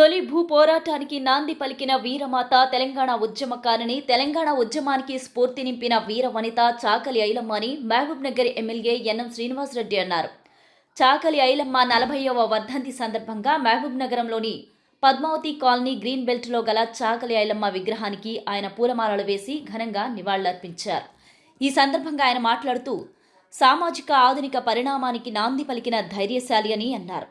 తొలి భూ పోరాటానికి నాంది పలికిన వీరమాత తెలంగాణ ఉద్యమకారిణి తెలంగాణ ఉద్యమానికి స్ఫూర్తి నింపిన వీర వనిత చాకలి ఐలమ్మ అని Mahabub Nagar MLA N M Srinivasa Reddy అన్నారు. చాకలి ఐలమ్మ నలభైవ వర్ధంతి సందర్భంగా మహబూబ్ నగరంలోని పద్మావతి కాలనీ గ్రీన్ బెల్ట్లో గల చాకలి ఐలమ్మ విగ్రహానికి ఆయన పూలమాలలు వేసి ఘనంగా నివాళులర్పించారు. ఈ సందర్భంగా ఆయన మాట్లాడుతూ సామాజిక ఆధునిక పరిణామానికి నాంది పలికిన ధైర్యశాలి అని అన్నారు.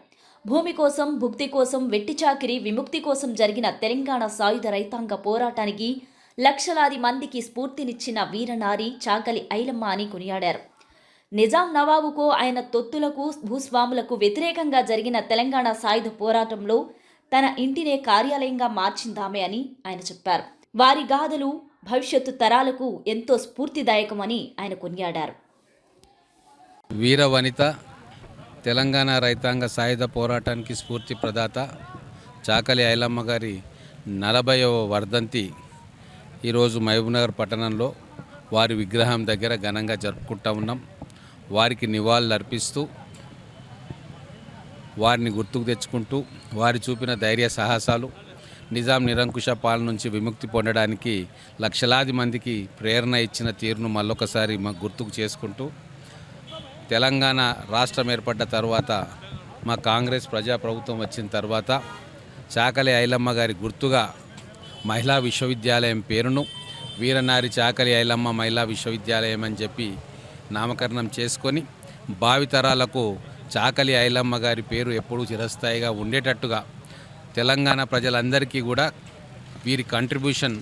భూమి కోసం భుక్తి కోసం వెట్టి చాకిరి విముక్తి కోసం జరిగిన తెలంగాణ సాయుధ రైతాంగ పోరాటానికి లక్షలాది మందికి స్ఫూర్తినిచ్చిన వీరనారి చాకలి ఐలమ్మ అని కొనియాడారు. నిజాం నవాబుకు ఆయన తొత్తులకు భూస్వాములకు వ్యతిరేకంగా జరిగిన తెలంగాణ సాయుధ పోరాటంలో తన ఇంటినే కార్యాలయంగా మార్చిందామే అని ఆయన చెప్పారు. వారి గాథలు భవిష్యత్తు తరాలకు ఎంతో స్ఫూర్తిదాయకమని ఆయన కొనియాడారు. వీర వనిత తెలంగాణ రైతాంగ సాయుధ పోరాటానికి స్ఫూర్తి ప్రదాత చాకలి ఐలమ్మ గారి నలభైవ వర్ధంతి ఈరోజు మహబూబ్నగర్ పట్టణంలో వారి విగ్రహం దగ్గర ఘనంగా జరుపుకుంటా ఉన్నాం. వారికి నివాళులు అర్పిస్తూ వారిని గుర్తుకు తెచ్చుకుంటూ వారి చూపిన ధైర్య సాహసాలు నిజాం నిరంకుశ పాలన నుంచి విముక్తి పొందడానికి లక్షలాది మందికి ప్రేరణ ఇచ్చిన తీరును మళ్ళొకసారి గుర్తుకు చేసుకుంటూ తెలంగాణ రాష్ట్రం ఏర్పడ్డ తర్వాత మా కాంగ్రెస్ ప్రజాప్రభుత్వం వచ్చిన తర్వాత చాకలి ఐలమ్మ గారి గుర్తుగా మహిళా విశ్వవిద్యాలయం పేరును వీరనారి చాకలి ఐలమ్మ మహిళా విశ్వవిద్యాలయం అని చెప్పి నామకరణం చేసుకొని భావితరాలకు చాకలి ఐలమ్మ గారి పేరు ఎప్పుడూ చిరస్థాయిగా ఉండేటట్టుగా తెలంగాణ ప్రజలందరికీ కూడా వీరి కంట్రిబ్యూషన్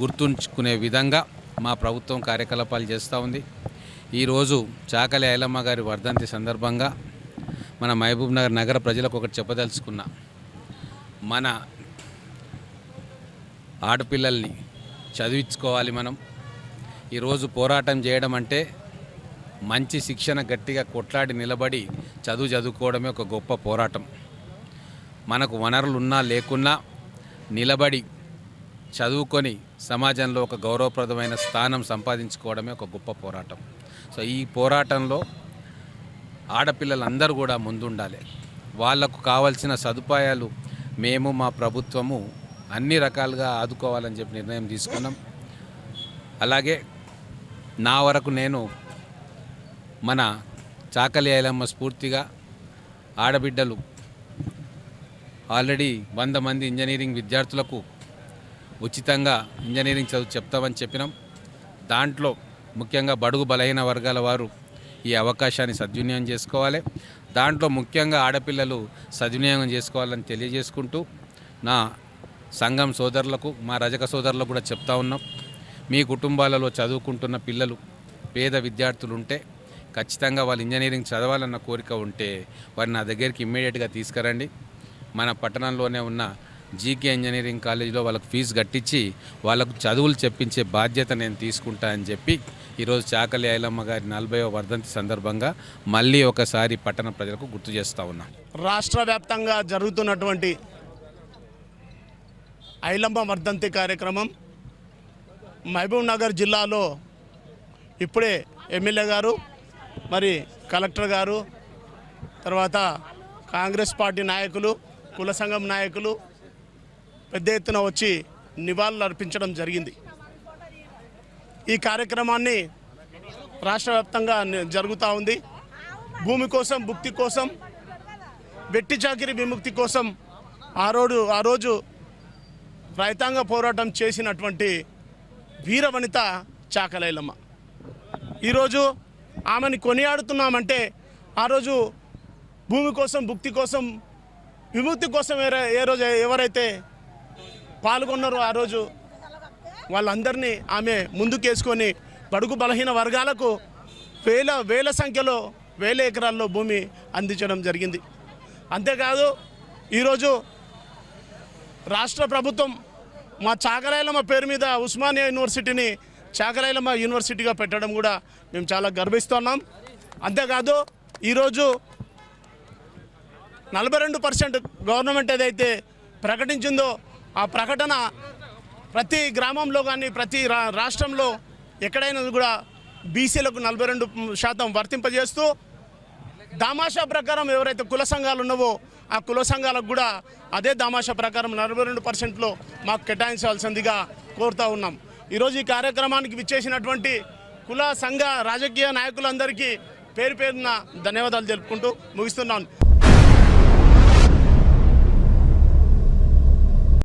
గుర్తుంచుకునే విధంగా మా ప్రభుత్వం కార్యకలాపాలు చేస్తూ ఉంది. ఈరోజు చాకలి ఐలమ్మ గారి వర్ధంతి సందర్భంగా మన మహబూబ్ నగర్ నగర ప్రజలకు ఒకటి చెప్పదలుచుకున్నా. మన ఆడపిల్లల్ని చదివించుకోవాలి మనం. ఈరోజు పోరాటం చేయడం అంటే మంచి శిక్షణ గట్టిగా కొట్లాడి నిలబడి చదువు చదువుకోవడమే ఒక గొప్ప పోరాటం. మనకు వనరులు ఉన్నా లేకున్నా నిలబడి చదువుకొని సమాజంలో ఒక గౌరవప్రదమైన స్థానం సంపాదించుకోవడమే ఒక గొప్ప పోరాటం. సో ఈ పోరాటంలో ఆడపిల్లలందరూ కూడా ముందుండాలి. వాళ్ళకు కావాల్సిన సదుపాయాలు మేము మా ప్రభుత్వము అన్ని రకాలుగా ఆదుకోవాలని చెప్పి నిర్ణయం తీసుకున్నాం. అలాగే నా వరకు నేను మన చాకలి ఐలమ్మ స్ఫూర్తిగా ఆడబిడ్డలు ఆల్రెడీ వంద మంది ఇంజనీరింగ్ విద్యార్థులకు ఉచితంగా ఇంజనీరింగ్ చదువు చెప్తామని చెప్పినాం. దాంట్లో ముఖ్యంగా బడుగు బలహీన వర్గాల వారు ఈ అవకాశాన్ని సద్వినియోగం చేసుకోవాలి. దాంట్లో ముఖ్యంగా ఆడపిల్లలు సద్వినియోగం చేసుకోవాలని తెలియజేసుకుంటూ నా సంఘం సోదరులకు మా రజక సోదరులకు కూడా చెప్తా ఉన్నాం. మీ కుటుంబాలలో చదువుకుంటున్న పిల్లలు పేద విద్యార్థులు ఉంటే ఖచ్చితంగా వాళ్ళు ఇంజనీరింగ్ చదవాలన్న కోరిక ఉంటే వారిని నా దగ్గరికి ఇమ్మీడియట్గా తీసుకురండి. మన పట్టణంలోనే ఉన్న జీకే ఇంజనీరింగ్ కాలేజీలో వాళ్ళకు ఫీజు కట్టించి వాళ్ళకు చదువులు చెప్పించే బాధ్యత నేను తీసుకుంటా అని చెప్పి ఈరోజు చాకలి ఐలమ్మ గారి నలభైవ వర్ధంతి సందర్భంగా మళ్ళీ ఒకసారి పట్టణ ప్రజలకు గుర్తు చేస్తూ ఉన్నా. రాష్ట్ర వ్యాప్తంగా జరుగుతున్నటువంటి ఐలమ్మ వర్ధంతి కార్యక్రమం మహబూబ్ నగర్ జిల్లాలో ఇప్పుడే ఎమ్మెల్యే గారు మరి కలెక్టర్ గారు తర్వాత కాంగ్రెస్ పార్టీ నాయకులు కుల సంఘం నాయకులు పెద్ద ఎత్తున వచ్చి నివాళులు అర్పించడం జరిగింది. ఈ కార్యక్రమాన్ని రాష్ట్ర వ్యాప్తంగా జరుగుతూ ఉంది. భూమి కోసం భుక్తి కోసం వెట్టి చాకిరి విముక్తి కోసం ఆ రోజు ఆ రోజు రైతాంగ పోరాటం చేసినటువంటి వీరవనిత చాకలైలమ్మ. ఈరోజు ఆమెని కొనియాడుతున్నామంటే ఆ రోజు భూమి కోసం భుక్తి కోసం విముక్తి కోసం ఏ రోజు ఎవరైతే పాల్గొన్నారు ఆ రోజు. వాళ్ళందరినీ ఆమె ముందుకేసుకొని బడుగు బలహీన వర్గాలకు వేల వేల సంఖ్యలో వేల ఎకరాల్లో భూమి అందించడం జరిగింది. అంతేకాదు ఈరోజు రాష్ట్ర ప్రభుత్వం మా చాకరాయలమ్మ పేరు మీద ఉస్మానియా యూనివర్సిటీని చాకరాయలమ్మ యూనివర్సిటీగా పెట్టడం కూడా మేము చాలా గర్విస్తున్నాం. అంతేకాదు ఈరోజు నలభై రెండు పర్సెంట్ గవర్నమెంట్ ఏదైతే ప్రకటించిందో ఆ ప్రకటన ప్రతి గ్రామంలో కానీ ప్రతి రా రాష్ట్రంలో ఎక్కడైనా కూడా బీసీలకు నలభై రెండు శాతం వర్తింపజేస్తూ దామాషా ప్రకారం ఎవరైతే కుల సంఘాలు ఉన్నావో ఆ కుల సంఘాలకు కూడా అదే దామాషా ప్రకారం నలభై రెండు పర్సెంట్లో మాకు కేటాయించాల్సిందిగా కోరుతూ ఉన్నాం. ఈరోజు ఈ కార్యక్రమానికి విచ్చేసినటువంటి కుల సంఘ రాజకీయ నాయకులందరికీ పేరు పేరున ధన్యవాదాలు తెలుపుకుంటూ ముగిస్తున్నాను.